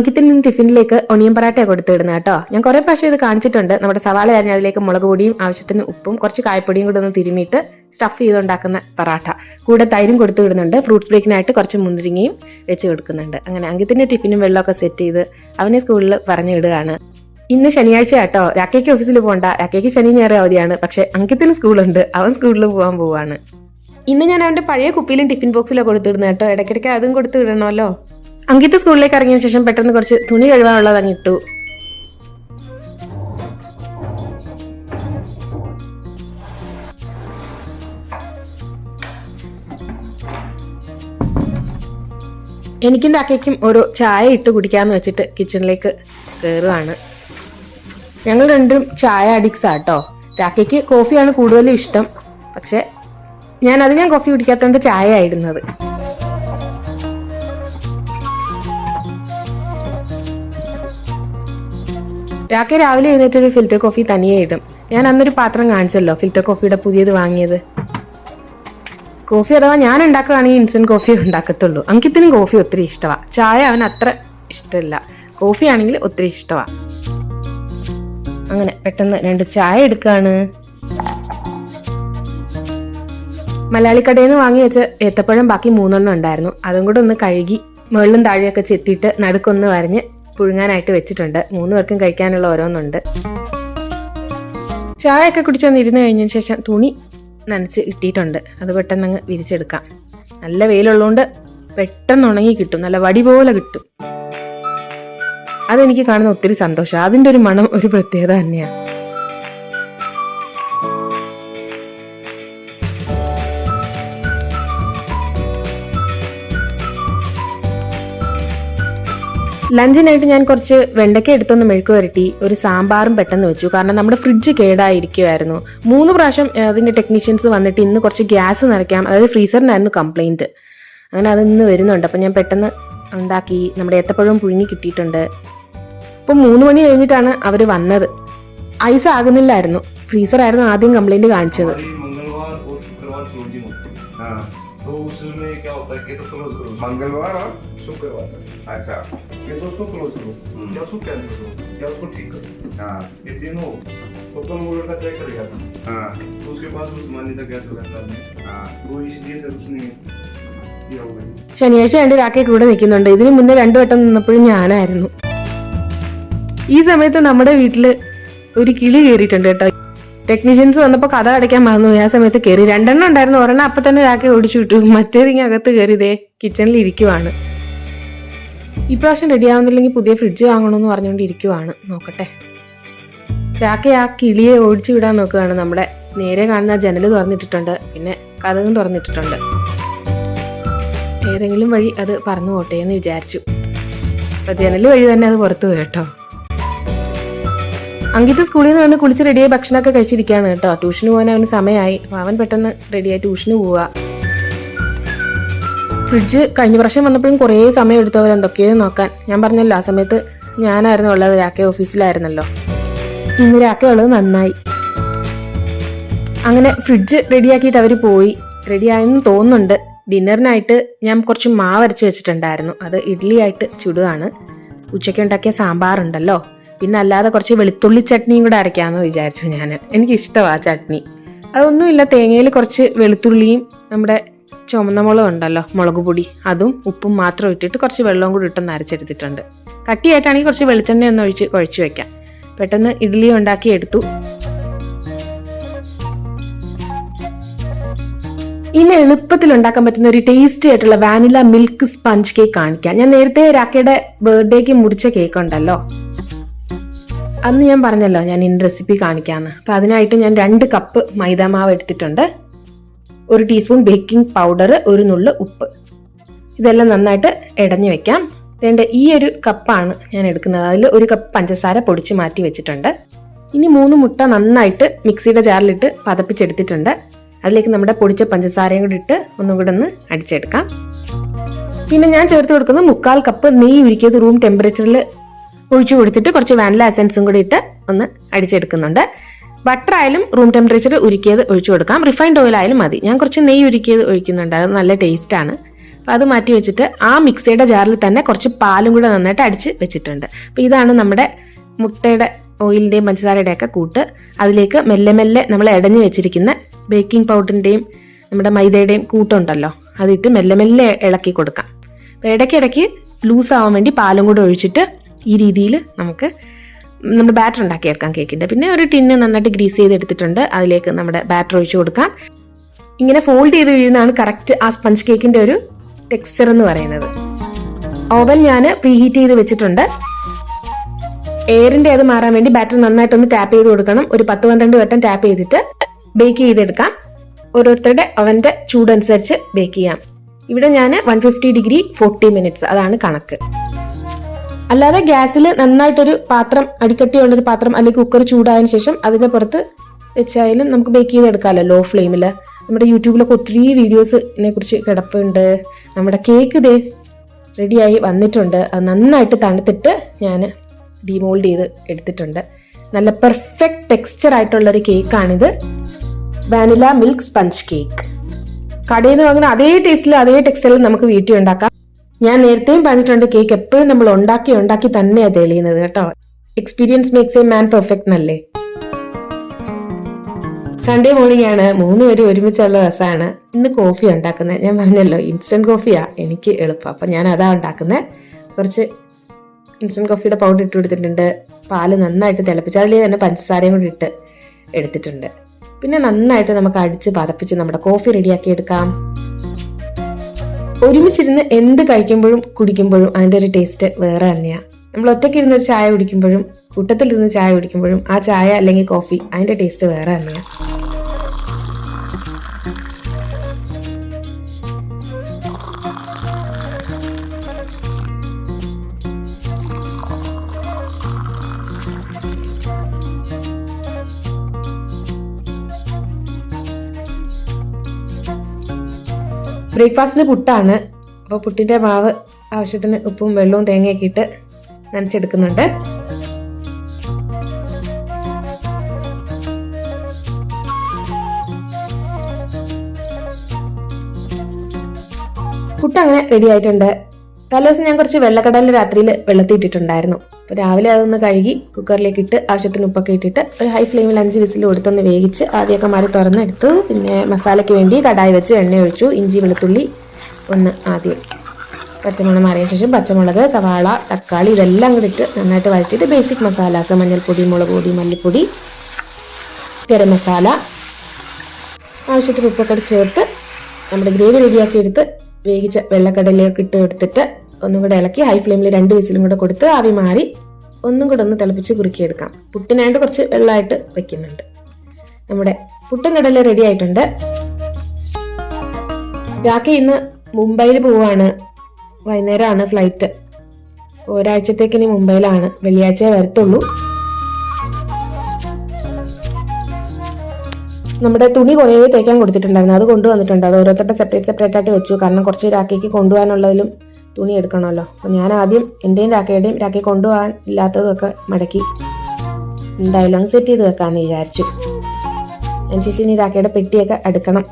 അങ്കിത്തിന് ടിഫിനിലേക്ക് onion paratha കൊടുത്തിടുന്നത് കേട്ടോ. ഞാൻ കുറേ പ്രാവശ്യം ഇത് കാണിച്ചിട്ടുണ്ട്. നമ്മുടെ സവാള അരിഞ്ഞ് അതിലേക്ക് മുളക് പൊടിയും ആവശ്യത്തിന് ഉപ്പും കുറച്ച് കായപ്പൊടിയും കൂടെ ഒന്ന് തിരുമിയിട്ട് സ്റ്റഫ് ചെയ്തുണ്ടാക്കുന്ന പറാട്ട. കൂടെ തൈരും കൊടുത്തു വിടുന്നുണ്ട് ഫ്രൂട്ട്സ് ബ്രേക്കിനായിട്ട് കുറച്ച് മുന്തിരിങ്ങയും വെച്ച് കൊടുക്കുന്നുണ്ട്. അങ്ങനെ അങ്കിത്തിന്റെ ടിഫിനും വെള്ളമൊക്കെ സെറ്റ് ചെയ്ത് അവനെ സ്കൂളിൽ പറഞ്ഞു വിടുകയാണ് ഇന്ന് ശനിയാഴ്ച കേട്ടോ. രാക്കേക്ക് ഓഫീസിൽ പോകണ്ട രാക്കേക്ക് ശനി ഞായർ അവധിയാണ്. പക്ഷെ അങ്കിത്തിന് സ്കൂളുണ്ട്. അവൻ സ്കൂളിൽ പോകാൻ പോവാണ്. ഇന്ന് ഞാൻ അവന്റെ പഴയ കുപ്പിയിലും ടിഫിൻ ബോക്സിലോ കൊടുത്തിടുന്നത് കേട്ടോ. ഇടയ്ക്കിടയ്ക്ക് അതും കൊടുത്തു വിടണമല്ലോ അങ്കിത്ത് സ്കൂളിലേക്ക് ഇറങ്ങിയ ശേഷം പെട്ടെന്ന് കുറച്ച് തുണി കഴുകാനുള്ളത് അങ്ങ് ഇട്ടു. എനിക്കും അക്കയ്ക്കും ഒരു ചായ ഇട്ട് കുടിക്കാന്ന് വെച്ചിട്ട് കിച്ചണിലേക്ക് കയറുകയാണ് ഞങ്ങൾ രണ്ടും ചായ അഡിക്സ് ആട്ടോ രാക്കയ്ക്ക് കോഫിയാണ് കൂടുതലും ഇഷ്ടം. പക്ഷെ ഞാൻ അധികം കോഫി കുടിക്കാത്തതുകൊണ്ട് ചായ ആയിരുന്നത് രാക്കെ രാവിലെ എഴുന്നേറ്റ് ഒരു ഫിൽറ്റർ കോഫി തനിയെ ഇടും. ഞാൻ അന്നൊരു പാത്രം കാണിച്ചല്ലോ ഫിൽറ്റർ കോഫിയുടെ പുതിയത് വാങ്ങിയത്. കോഫി അഥവാ ഞാൻ ഉണ്ടാക്കുകയാണെങ്കിൽ ഇൻസ്റ്റന്റ് കോഫി ഉണ്ടാക്കത്തുള്ളൂ. അങ്കിത്തിനും കോഫി ഒത്തിരി ഇഷ്ടമാണ് ചായ അവൻ അത്ര ഇഷ്ടമില്ല. കോഫി ആണെങ്കിൽ ഒത്തിരി ഇഷ്ടമാണ് അങ്ങനെ പെട്ടെന്ന് രണ്ട് ചായ എടുക്കുകയാണ് മലയാളി കടയിൽ നിന്ന് വാങ്ങി വെച്ച ഏത്തപ്പഴം ബാക്കി മൂന്നെണ്ണം ഉണ്ടായിരുന്നു. അതും കൂടെ ഒന്ന് കഴുകി മുകളിലും താഴെയൊക്കെ ചെത്തിയിട്ട് നടുക്കൊന്ന് വരഞ്ഞ് പുഴുങ്ങാനായിട്ട് വെച്ചിട്ടുണ്ട്. മൂന്ന് പേർക്കും കഴിക്കാനുള്ള ഓരോന്നുണ്ട്. ചായ ഒക്കെ കുടിച്ചൊന്ന് ഇരുന്ന് കഴിഞ്ഞതിന് ശേഷം തുണി നനച്ച് ഇട്ടിട്ടുണ്ട്. അത് പെട്ടെന്ന് അങ്ങ് വിരിച്ചെടുക്കാം. നല്ല വെയിലുള്ളതുകൊണ്ട് പെട്ടെന്ന് ഉണങ്ങി കിട്ടും. നല്ല വടി പോലെ കിട്ടും. അതെനിക്ക് കാണുന്ന ഒത്തിരി സന്തോഷം. അതിന്റെ ഒരു മണം ഒരു പ്രത്യേകത തന്നെയാണ് ലഞ്ചിനായിട്ട് ഞാൻ കുറച്ച് വെണ്ടയ്ക്ക എടുത്തൊന്ന് മെഴുക്ക് വരട്ടി ഒരു സാമ്പാറും പെട്ടെന്ന് വെച്ചു. കാരണം നമ്മുടെ ഫ്രിഡ്ജ് കേടായിരിക്കുമായിരുന്നു മൂന്ന് പ്രാവശ്യം അതിന്റെ ടെക്നീഷ്യൻസ് വന്നിട്ട് ഇന്ന് കുറച്ച് ഗ്യാസ് നിറയ്ക്കാം. അതായത് ഫ്രീസറിനായിരുന്നു കംപ്ലയിന്റ് അങ്ങനെ അത് ഇന്ന് വരുന്നുണ്ട്. അപ്പം ഞാൻ പെട്ടെന്ന് ഉണ്ടാക്കി. നമ്മുടെ ഏത്തപ്പഴവും പുഴുങ്ങി കിട്ടിയിട്ടുണ്ട്. ഇപ്പം മൂന്ന് മണി കഴിഞ്ഞിട്ടാണ് അവർ വന്നത്. ഐസ് ആകുന്നില്ലായിരുന്നു. ഫ്രീസറായിരുന്നു ആദ്യം കംപ്ലയിന്റ് കാണിച്ചത്. मंगलवार और शुक्रवार क्लोजिंग होती है हाँ तो उसमें क्या होता है कि तो क्लोज करो मंगलवार और शुक्रवार से अच्छा या तो उसको क्लोज करो हम्म। या उसको कैंसिल करो या उसको ठीक करो हाँ ये तीनों हो तो कल वो लड़का चेक कर गया था हाँ तो उसके पास उस मान्यता गैस सिलेंडर में हाँ तो इसलिए सर उसने किया होगा ये। ശനിയാഴ്ച രണ്ട് രാക്കെ കൂടെ നിൽക്കുന്നുണ്ട് ഇതിന് മുന്നേ രണ്ടു വട്ടം നിന്നപ്പോഴും ഞാനായിരുന്നു ഈ സമയത്ത് നമ്മുടെ വീട്ടില് ഒരു കിളി കയറിയിട്ടുണ്ട് കേട്ടോ ടെക്നീഷ്യൻസ് വന്നപ്പോൾ കഥ അടയ്ക്കാൻ മറന്നുപോയി ആ സമയത്ത് കയറി രണ്ടെണ്ണം ഉണ്ടായിരുന്നു. ഒരെണ്ണം അപ്പൊ തന്നെ രാക്കി ഓടിച്ചു വിട്ടു. മറ്റേതിങ്ങ അകത്ത് കയറി ഇതേ കിച്ചണിൽ ഇരിക്കുവാണ്. ഇപ്രാവശ്യം റെഡി ആവുന്നില്ലെങ്കിൽ പുതിയ ഫ്രിഡ്ജ് വാങ്ങണമെന്ന് പറഞ്ഞുകൊണ്ട് ഇരിക്കുവാണ് നോക്കട്ടെ. രാക്കെ ആ കിളിയെ ഓടിച്ചു വിടാൻ നോക്കുകയാണ് നമ്മുടെ. നേരെ കാണുന്ന ജനൽ തുറന്നിട്ടിട്ടുണ്ട്. പിന്നെ കഥകും തുറന്നിട്ടിട്ടുണ്ട്. ഏതെങ്കിലും വഴി അത് പറന്നു പോട്ടെ എന്ന് വിചാരിച്ചു. അപ്പൊ ജനൽ വഴി തന്നെ അത് പുറത്തു പോയി കേട്ടോ. അങ്കിത്ത് സ്കൂളിൽ നിന്ന് വന്ന് കുളിച്ച് റെഡിയായി ഭക്ഷണമൊക്കെ കഴിച്ചിരിക്കുകയാണ് കേട്ടോ. ട്യൂഷന് പോകാൻ അവന് സമയമായി. അവൻ പെട്ടെന്ന് റെഡിയായി ട്യൂഷന് പോവുക. ഫ്രിഡ്ജ് കഴിഞ്ഞ പ്രാവശ്യം വന്നപ്പോഴും കുറേ സമയം എടുത്തു അവർ എന്തൊക്കെയോ നോക്കാൻ. ഞാൻ പറഞ്ഞല്ലോ ആ സമയത്ത് ഞാനായിരുന്നു ഉള്ളത് രാക്കെ ഓഫീസിലായിരുന്നല്ലോ. ഇന്ന് രാക്കെ ഉള്ളത് നന്നായി. അങ്ങനെ ഫ്രിഡ്ജ് റെഡിയാക്കിയിട്ട് അവർ പോയി. റെഡിയായെന്ന് തോന്നുന്നുണ്ട്. ഡിന്നറിനായിട്ട് ഞാൻ കുറച്ച് മാവ് അരച്ച് വെച്ചിട്ടുണ്ടായിരുന്നു. അത് ഇഡ്ഡലിയായിട്ട് ചുടുകയാണ്. ഉച്ചയ്ക്ക് ഉണ്ടാക്കിയ സാമ്പാറുണ്ടല്ലോ. പിന്നെ അല്ലാതെ കുറച്ച് വെളുത്തുള്ളി ചട്നിയും കൂടെ അരയ്ക്കാമെന്ന് വിചാരിച്ചു ഞാൻ എനിക്ക് ഇഷ്ടമാണ് ചട്നി. അതൊന്നുമില്ല തേങ്ങയിൽ കുറച്ച് വെളുത്തുള്ളിയും നമ്മുടെ ചുമന്ന മുളക് ഉണ്ടല്ലോ മുളക് പൊടി. അതും ഉപ്പും മാത്രം ഇട്ടിട്ട് കുറച്ച് വെള്ളവും കൂടി ഇട്ടൊന്ന് അരച്ചെടുത്തിട്ടുണ്ട്. കട്ടിയായിട്ടാണെങ്കിൽ കുറച്ച് വെളിച്ചെണ്ണ ഒന്ന് ഒഴിച്ച് കുഴച്ച് വെക്കാം. പെട്ടെന്ന് ഇഡ്ഡലി ഉണ്ടാക്കി എടുത്തു. ഇനി എളുപ്പത്തിൽ ഉണ്ടാക്കാൻ പറ്റുന്ന ഒരു ടേസ്റ്റി ആയിട്ടുള്ള വാനില മിൽക്ക് സ്പഞ്ച് കേക്ക് കാണിക്കാം. ഞാൻ നേരത്തെ രാക്കയുടെ ബർത്ത്ഡേക്ക് മുറിച്ച കേക്ക് ഉണ്ടല്ലോ. അന്ന് ഞാൻ പറഞ്ഞല്ലോ ഞാൻ ഇൻ റെസിപ്പി കാണിക്കാന്ന്. അപ്പൊ അതിനായിട്ട് ഞാൻ രണ്ട് കപ്പ് മൈദാമാവ് എടുത്തിട്ടുണ്ട്. ഒരു ടീസ്പൂൺ ബേക്കിംഗ് പൗഡർ ഒരു നുള്ള് ഉപ്പ്. ഇതെല്ലാം നന്നായിട്ട് ഇടഞ്ഞു വെക്കാം. വേണ്ട ഈ ഒരു കപ്പാണ് ഞാൻ എടുക്കുന്നത്. അതിൽ ഒരു കപ്പ് പഞ്ചസാര പൊടിച്ച് മാറ്റി വെച്ചിട്ടുണ്ട്. ഇനി മൂന്ന് മുട്ട നന്നായിട്ട് മിക്സിയുടെ ജാറിലിട്ട് പതപ്പിച്ചെടുത്തിട്ടുണ്ട്. അതിലേക്ക് നമ്മുടെ പൊടിച്ച പഞ്ചസാരയും കൂടി ഇട്ട് ഒന്നും കൂടെ ഒന്ന് അടിച്ചെടുക്കാം. പിന്നെ ഞാൻ ചേർത്ത് കൊടുക്കുന്നത് മുക്കാൽ കപ്പ് നെയ്യ് ഉരുക്കിയത് റൂം ടെമ്പറേച്ചറിൽ ഒഴിച്ചു കൊടുത്തിട്ട് കുറച്ച് വാനില എസൻസും കൂടി ഇട്ട് ഒന്ന് അടിച്ചെടുക്കുന്നുണ്ട്. ബട്ടർ ആയാലും റൂം ടെമ്പറേച്ചർ ഉരുക്കിയത് ഒഴിച്ചു കൊടുക്കാം. റിഫൈൻഡ് ഓയിൽ ആയാലും മതി. ഞാൻ കുറച്ച് നെയ്യ് ഉരുക്കിയത് ഒഴിക്കുന്നുണ്ട്. അത് നല്ല ആണ്. അപ്പോൾ അത് മാറ്റി വെച്ചിട്ട് ആ മിക്സിയുടെ ജാറിൽ തന്നെ കുറച്ച് പാലും കൂടെ നന്നായിട്ട് അടിച്ച് വെച്ചിട്ടുണ്ട്. അപ്പോൾ ഇതാണ് നമ്മുടെ മുട്ടയുടെ ഓയിലിന്റെയും പഞ്ചസാരയുടെയൊക്കെ കൂട്ട്. അതിലേക്ക് മെല്ലെ മെല്ലെ നമ്മൾ ഇടഞ്ഞു വെച്ചിരിക്കുന്ന ബേക്കിംഗ് പൗഡറിന്റെയും നമ്മുടെ മൈദയുടെയും കൂട്ടുണ്ടല്ലോ. അതിട്ട് മെല്ലെ മെല്ലെ ഇളക്കി കൊടുക്കാം. അപ്പോൾ ഇടയ്ക്കിടയ്ക്ക് ആവാൻ വേണ്ടി പാലും കൂടെ ഒഴിച്ചിട്ട് ഈ രീതിയിൽ നമുക്ക് നമ്മുടെ ബാറ്റർ ഉണ്ടാക്കിയെടുക്കാം കേക്കിന്റെ പിന്നെ ഒരു ടിന്ന് നന്നായിട്ട് ഗ്രീസ് ചെയ്തെടുത്തിട്ടുണ്ട് അതിലേക്ക് നമ്മുടെ ബാറ്റർ ഒഴിച്ചു കൊടുക്കാം. ഇങ്ങനെ ഫോൾഡ് ചെയ്ത് കഴിയുന്നതാണ് കറക്റ്റ് ആ സ്പഞ്ച് കേക്കിന്റെ ഒരു ടെക്സ്ചർ എന്ന് പറയുന്നത്. ഓവൻ ഞാൻ പ്രീഹീറ്റ് ചെയ്ത് വെച്ചിട്ടുണ്ട്. എയറിന്റെ അത് മാറാൻ വേണ്ടി ബാറ്റർ നന്നായിട്ടൊന്ന് ടാപ്പ് ചെയ്ത് കൊടുക്കണം. ഒരു പത്ത് പന്ത്രണ്ട് വട്ടം ടാപ്പ് ചെയ്തിട്ട് ബേക്ക് ചെയ്തെടുക്കാം. ഓരോരുത്തരുടെ അവന്റെ ചൂടനുസരിച്ച് ബേക്ക് ചെയ്യാം. ഇവിടെ ഞാൻ one fifty degree forty minutes അതാണ് കണക്ക്. അല്ലാതെ ഗ്യാസിൽ നന്നായിട്ടൊരു പാത്രം അടിക്കട്ടിയുള്ളൊരു പാത്രം അല്ലെങ്കിൽ കുക്കർ ചൂടായതിനു ശേഷം അതിന്റെ പുറത്ത് വെച്ചായാലും നമുക്ക് ബേക്ക് ചെയ്തെടുക്കാമല്ലോ ലോ. ഫ്ലെയിമിൽ നമ്മുടെ യൂട്യൂബിലൊക്കെ ഒത്തിരി വീഡിയോസ് ഇതിനെ കുറിച്ച് കിടപ്പുണ്ട്. നമ്മുടെ കേക്ക് ഇതേ റെഡിയായി വന്നിട്ടുണ്ട്. അത് നന്നായിട്ട് തണുത്തിട്ട് ഞാൻ ഡിമോൾഡ് ചെയ്ത് എടുത്തിട്ടുണ്ട്. നല്ല പെർഫെക്റ്റ് ടെക്സ്ചർ ആയിട്ടുള്ളൊരു കേക്കാണിത് വാനില മിൽക്ക് സ്പഞ്ച് കേക്ക് കടയിൽ നിന്ന് വാങ്ങുന്ന അതേ ടേസ്റ്റിൽ അതേ ടെക്സ്ചറിൽ നമുക്ക് വീട്ടിൽ ഉണ്ടാക്കാം. ഞാൻ നേരത്തെയും പറഞ്ഞിട്ടുണ്ട് കേക്ക് എപ്പോഴും നമ്മൾ ഉണ്ടാക്കി ഉണ്ടാക്കി തന്നെയാണ് തെളിയുന്നത് കേട്ടോ. Experience makes a man perfect എന്നല്ലേ? സൺഡേ മോർണിംഗ് ആണ്. മൂന്ന് പേരും ഒരുമിച്ചുള്ള ദിവസമാണ്. ഇന്ന് കോഫി ഉണ്ടാക്കുന്നത്. ഞാൻ പറഞ്ഞല്ലോ ഇൻസ്റ്റന്റ് കോഫിയാ എനിക്ക് എളുപ്പം. അപ്പം ഞാൻ അതാ ഉണ്ടാക്കുന്നത് കുറച്ച് ഇൻസ്റ്റന്റ് കോഫിയുടെ പൗഡർ ഇട്ട് കൊടുത്തിട്ടുണ്ട്. പാൽ നന്നായിട്ട് തിളപ്പിച്ച് അതിൽ തന്നെ പഞ്ചസാരയും കൂടി ഇട്ട് എടുത്തിട്ടുണ്ട്. പിന്നെ നന്നായിട്ട് നമുക്ക് അടിച്ച് പതപ്പിച്ച് നമ്മുടെ കോഫി റെഡിയാക്കി എടുക്കാം. ഒരുമിച്ചിരുന്ന് എന്ത് കഴിക്കുമ്പോഴും കുടിക്കുമ്പോഴും അതിന്റെ ഒരു ടേസ്റ്റ് വേറെ തന്നെയാണ് നമ്മൾ ഒറ്റയ്ക്ക് ഇരുന്ന് ഒരു ചായ കുടിക്കുമ്പോഴും കൂട്ടത്തിൽ കൂട്ടത്തിലിരുന്ന് ചായ കുടിക്കുമ്പോഴും ആ ചായ അല്ലെങ്കിൽ കോഫി അതിന്റെ ടേസ്റ്റ് വേറെ തന്നെയാണ് ബ്രേക്ക്ഫാസ്റ്റിന് പുട്ടാണ്. അപ്പോൾ പുട്ടിന്റെ മാവ് ആവശ്യത്തിന് ഉപ്പും വെള്ളവും തേങ്ങയൊക്കെ ഇട്ട് നനച്ചെടുക്കുന്നുണ്ട്. പുട്ട് അങ്ങനെ റെഡി ആയിട്ടുണ്ട്. തലേദിവസം ഞാൻ കുറച്ച് വെള്ളക്കടല രാത്രിയിൽ വെള്ളത്തിൽ ഇട്ടിട്ടുണ്ടായിരുന്നു അപ്പോൾ രാവിലെ അതൊന്ന് കഴുകി കുക്കറിലേക്ക് ഇട്ട് ആവശ്യത്തിന് ഉപ്പൊക്കെ ഇട്ടിട്ട് ഒരു ഹൈ ഫ്ലെയിമിൽ അഞ്ച് വിസിൽ കൊടുത്തൊന്ന് വേവിച്ച് ആദ്യമൊക്കെ മാറി തുറന്നെടുത്ത്. പിന്നെ മസാലയ്ക്ക് വേണ്ടി കടായി വെച്ച് എണ്ണ ഒഴിച്ചു. ഇഞ്ചി വെളുത്തുള്ളി ഒന്ന് ആദ്യം പച്ചമുളക് മാറിയ ശേഷം പച്ചമുളക് സവാള തക്കാളി ഇതെല്ലാം കൂടി ഇട്ട് നന്നായിട്ട് വഴറ്റിയിട്ട് ബേസിക് മസാലാസ് മഞ്ഞൾപ്പൊടി മുളക് പൊടി മല്ലിപ്പൊടി ഗരം മസാല ആവശ്യത്തിന് ഉപ്പൊക്കെ ചേർത്ത് നമ്മുടെ ഗ്രേവി റെഡിയാക്കി എടുത്ത് വേവിച്ച വെള്ളക്കടലിലേക്ക് ഇട്ട് എടുത്തിട്ട് ഒന്നും കൂടെ ഇളക്കി ഹൈ ഫ്ലെയിമിൽ രണ്ട് വിസിലും കൂടെ കൊടുത്ത് ആവി മാറി ഒന്നും കൂടെ ഒന്ന് തിളപ്പിച്ച് കുറുക്കിയെടുക്കാം. പുട്ടിനായിട്ട് കുറച്ച് വെള്ളമായിട്ട് വെക്കുന്നുണ്ട്. നമ്മുടെ പുട്ടും കടല റെഡി ആയിട്ടുണ്ട്. രാഖി ഇന്ന് മുംബൈയിൽ പോവാണ്. വൈകുന്നേരമാണ് ഫ്ലൈറ്റ് ഒരാഴ്ചത്തേക്ക് ഇനി മുംബൈയിലാണ്. വെള്ളിയാഴ്ച വരത്തുള്ളൂ. നമ്മുടെ തുണി കുറേ തേക്കാൻ കൊടുത്തിട്ടുണ്ടായിരുന്നു. അത് കൊണ്ടുവന്നിട്ടുണ്ട്. അത് ഓരോരുത്തരുടെ സെപ്പറേറ്റ് സെപ്പറേറ്റ് ആയിട്ട് വെച്ചു. കാരണം കുറച്ച് രാഖിക്ക് കൊണ്ടുപോകാനുള്ളതിലും തുണി എടുക്കണമല്ലോ. അപ്പോൾ ഞാൻ ആദ്യം എന്റെയും രാക്കയുടെയും രാക്കയെ കൊണ്ടുപോകാൻ ഇല്ലാത്തതൊക്കെ മടക്കി എന്തായാലും അങ്ങ് സെറ്റ് ചെയ്ത് വെക്കാമെന്ന് വിചാരിച്ചു. അതിനുശേഷം ഇനി രാക്കയുടെ പെട്ടിയൊക്കെ അടുക്കണം.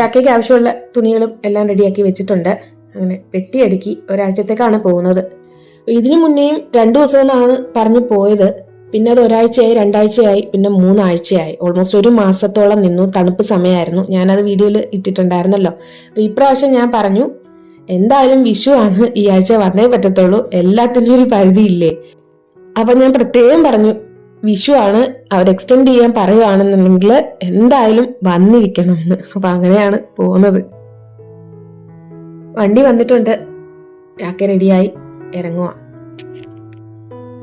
രാഖയ്ക്ക് ആവശ്യമുള്ള തുണികളും എല്ലാം റെഡിയാക്കി വെച്ചിട്ടുണ്ട്. അങ്ങനെ പെട്ടി അടുക്കി ഒരാഴ്ചത്തേക്കാണ് പോകുന്നത്. ഇതിനു മുന്നേയും രണ്ടു ദിവസങ്ങളാണ് പറഞ്ഞു പോയത്. പിന്നെ അത് ഒരാഴ്ചയായി രണ്ടാഴ്ചയായി പിന്നെ മൂന്നാഴ്ചയായി. ഓൾമോസ്റ്റ് ഒരു മാസത്തോളം നിന്നു. തണുപ്പ് സമയമായിരുന്നു. ഞാനത് വീഡിയോയിൽ ഇട്ടിട്ടുണ്ടായിരുന്നല്ലോ. അപ്പൊ ഇപ്രാവശ്യം ഞാൻ പറഞ്ഞു എന്തായാലും വിഷു ആണ് ഈ ആഴ്ച വന്നേ പറ്റത്തുള്ളൂ. എല്ലാത്തിനും ഒരു പരിധിയില്ലേ? അപ്പൊ ഞാൻ പ്രത്യേകം പറഞ്ഞു വിഷു ആണ് അവർ എക്സ്റ്റെൻഡ് ചെയ്യാൻ പറയുകയാണെന്നുണ്ടെങ്കിൽ എന്തായാലും വന്നിരിക്കണം എന്ന് അപ്പൊ അങ്ങനെയാണ് പോകുന്നത്. വണ്ടി വന്നിട്ടുണ്ട്. രാക്കെ റെഡിയായി. ഇറങ്ങുക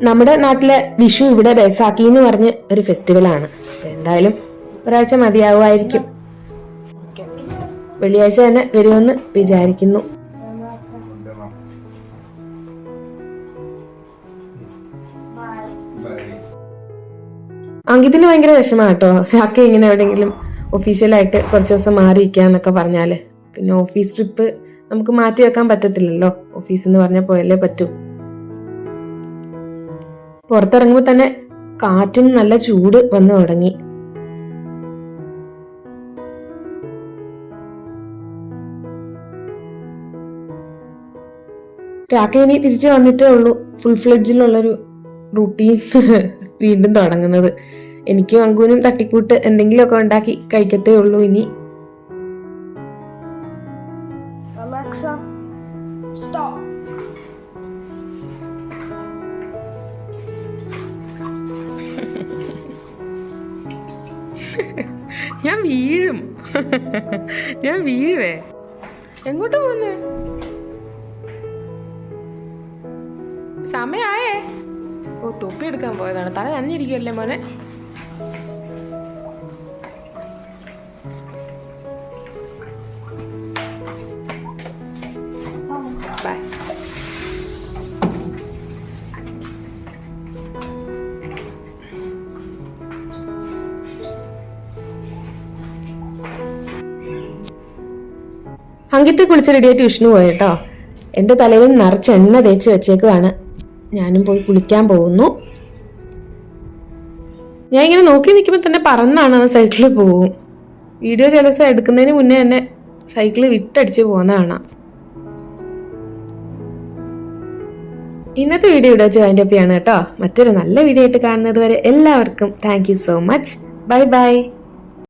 നമ്മുടെ നാട്ടിലെ വിഷു ഇവിടെ ബേസാക്കി എന്ന് പറഞ്ഞ ഒരു ഫെസ്റ്റിവൽ ആണ്. എന്തായാലും ഒരാഴ്ച മതിയാവുമായിരിക്കും. വെള്ളിയാഴ്ച തന്നെ വരുമെന്ന് വിചാരിക്കുന്നു. അങ്കിത്തിന് ഭയങ്കര വിഷമാണ് കേട്ടോ. രാക്കെ ഇങ്ങനെ എവിടെയെങ്കിലും ഒഫീഷ്യലായിട്ട് കുറച്ച് ദിവസം മാറിയിരിക്കുക എന്നൊക്കെ പറഞ്ഞാൽ. പിന്നെ ഓഫീസ് ട്രിപ്പ് നമുക്ക് മാറ്റി വെക്കാൻ പറ്റത്തില്ലല്ലോ. ഓഫീസ് എന്ന് പറഞ്ഞാൽ പോയല്ലേ പറ്റൂ. പുറത്തിറങ്ങുമ്പോൾ തന്നെ കാറ്റിന് നല്ല ചൂട് വന്നു തുടങ്ങി. രാക്ക തിരിച്ചു വന്നിട്ടേ ഉള്ളൂ. ഫുൾ ഫ്ലെഡ്ജിലുള്ളൊരു റൂട്ടീൻ വീണ്ടും തുടങ്ങുന്നത്. എനിക്കും അങ്കുവിനും തട്ടിക്കൂട്ട് എന്തെങ്കിലുമൊക്കെ ഉണ്ടാക്കി കഴിക്കത്തേ ഉള്ളൂ ഇനി. Alexa, stop. ഞാൻ വീഴും. ഞാൻ വീഴേ എങ്ങോട്ട് പോന്ന്? സമയായേ. തൊപ്പി എടുക്കാൻ പോയതാണ്. തല നനഞ്ഞിരിക്കുമല്ലേ മോനെ? അങ്കിത്ത് കുളിച്ച് റെഡിയായി ട്യൂഷന് പോയി കേട്ടോ. എന്റെ തലയിൽ നിറച്ച് എണ്ണ തേച്ച് വെച്ചേക്കുവാണ്. ഞാനും പോയി കുളിക്കാൻ പോകുന്നു. ഞാൻ ഇങ്ങനെ നോക്കി നിൽക്കുമ്പോൾ തന്നെ പറന്നാണ് സൈക്കിളിൽ പോകും വീഡിയോ ചില ദിവസം എടുക്കുന്നതിന് മുന്നേ തന്നെ സൈക്കിൾ വിട്ടടിച്ച് പോകുന്ന കാണാം ഇന്നത്തെ വീഡിയോ ഇവിടെ വെച്ച് അപ്പ് കേട്ടോ. മറ്റൊരു നല്ല വീഡിയോ ആയിട്ട് കാണുന്നത് വരെ എല്ലാവർക്കും thank so much bye bye